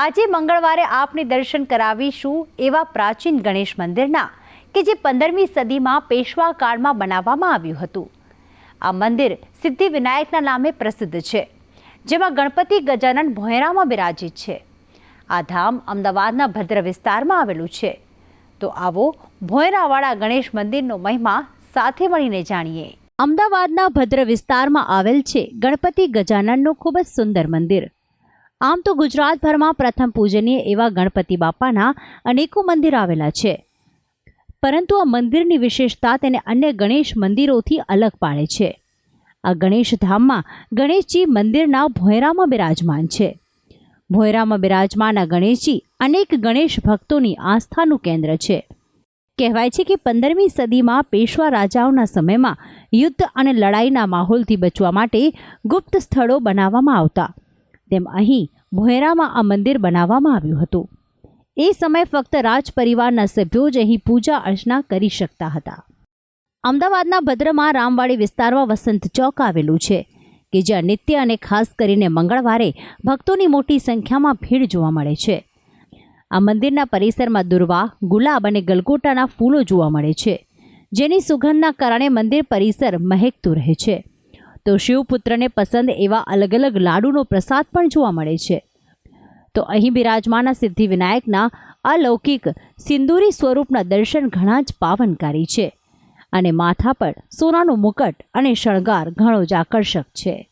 આજે મંગળવારે આપને દર્શન કરાવીશું એવા પ્રાચીન ગણેશ મંદિરના, કે જે પંદરમી સદીમાં પેશવા કાળમાં બનાવવામાં આવ્યું હતું. આ મંદિર સિદ્ધિવિનાયકના નામે પ્રસિદ્ધ છે, જેમાં ગણપતિ ગજાનન ભોયરામાં બિરાજિત છે. આ ધામ અમદાવાદના ભદ્ર વિસ્તારમાં આવેલું છે. તો આવો ભોયરાવાળા ગણેશ મંદિરનો મહિમા સાથે મળીને જાણીએ. અમદાવાદના ભદ્ર વિસ્તારમાં આવેલ છે ગણપતિ ગજાનનનું ખૂબ જ સુંદર મંદિર. આમ તો ગુજરાતભરમાં પ્રથમ પૂજનીય એવા ગણપતિ બાપાના અનેકો મંદિર આવેલા છે. પરંતુ આ મંદિરની વિશેષતા તેને અન્ય ગણેશ મંદિરોથી અલગ પાડે છે. આ ગણેશ ધામમાં ગણેશજી મંદિરના ભોયરામાં બિરાજમાન છે. ભોયરામાં બિરાજમાન આ ગણેશજી અનેક ગણેશ ભક્તોની આસ્થાનું કેન્દ્ર છે. કહેવાય છે કે પંદરમી સદીમાં પેશવા રાજાઓના સમયમાં યુદ્ધ અને લડાઈના માહોલથી બચવા માટે ગુપ્ત સ્થળો બનાવવામાં આવતા. તેમ અહીં ભોયરામાં આ મંદિર બનાવવામાં આવ્યું હતું. એ સમયે ફક્ત રાજ પરિવારના સભ્યો જ અહીં પૂજા અર્ચના કરી શકતા હતા. અમદાવાદના ભદ્રમાં રામવાડી વિસ્તારમાં વસંત ચોક આવેલું છે, કે જ્યાં નિત્ય અને ખાસ કરીને મંગળવારે ભક્તોની મોટી સંખ્યામાં ભીડ જોવા મળે છે. આ મંદિરના પરિસરમાં દુર્વા, ગુલાબ અને ગલગોટાના ફૂલો જોવા મળે છે, જેની સુગંધના કારણે મંદિર પરિસર મહેકતું રહે છે. તો શિવપુત્રને પસંદ એવા અલગ અલગ લાડુનો પ્રસાદ પણ જોવા મળે છે. તો અહીં બિરાજમાના સિદ્ધિવિનાયકના અલૌકિક સિંદૂરી સ્વરૂપના દર્શન ઘણા જ પાવનકારી છે અને માથા પર સોનાનું મુકટ અને શણગાર ઘણો જ આકર્ષક છે.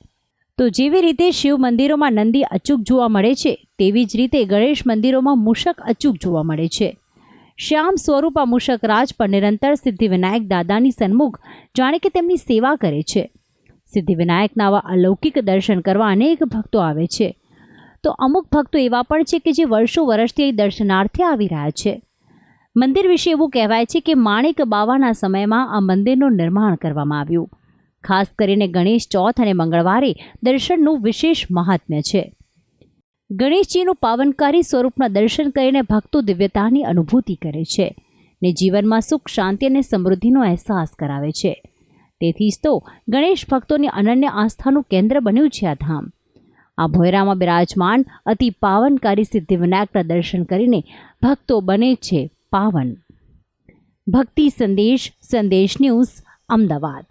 તો જેવી રીતે શિવ મંદિરોમાં નંદી અચૂક જોવા મળે છે, તેવી જ રીતે ગણેશ મંદિરોમાં મૂષક અચૂક જોવા મળે છે. શ્યામ સ્વરૂપ આ મૂષક રાજ પર નિરંતર સિદ્ધિવિનાયક દાદાની સન્મુખ, જાણે કે તેમની સેવા કરે છે. સિદ્ધિવિનાયકના આવા અલૌકિક દર્શન કરવા અનેક ભક્તો આવે છે. તો અમુક ભક્તો એવા પણ છે કે જે વર્ષો વર્ષથી દર્શનાર્થે આવી રહ્યા છે. મંદિર વિશે એવું કહેવાય છે કે માણેક બાવાના સમયમાં આ મંદિરનું નિર્માણ કરવામાં આવ્યું. ખાસ કરીને ગણેશ ચોથ અને મંગળવારે દર્શનનું વિશેષ મહાત્મ્ય છે. ગણેશજીનું પાવનકારી સ્વરૂપના દર્શન કરીને ભક્તો દિવ્યતાની અનુભૂતિ કરે છે ને જીવનમાં સુખ, શાંતિ અને સમૃદ્ધિનો અહેસાસ કરાવે છે. તેથી જ તો ગણેશ ભક્તોની અનન્ય આસ્થાનું કેન્દ્ર બન્યું છે આ ધામ. આ ભોયરામાં બિરાજમાન અતિ પાવનકારી સિદ્ધિવિનાયકના દર્શન કરીને ભક્તો બને છે પાવન. ભક્તિ સંદેશ સંદેશ ન્યૂઝ, અમદાવાદ.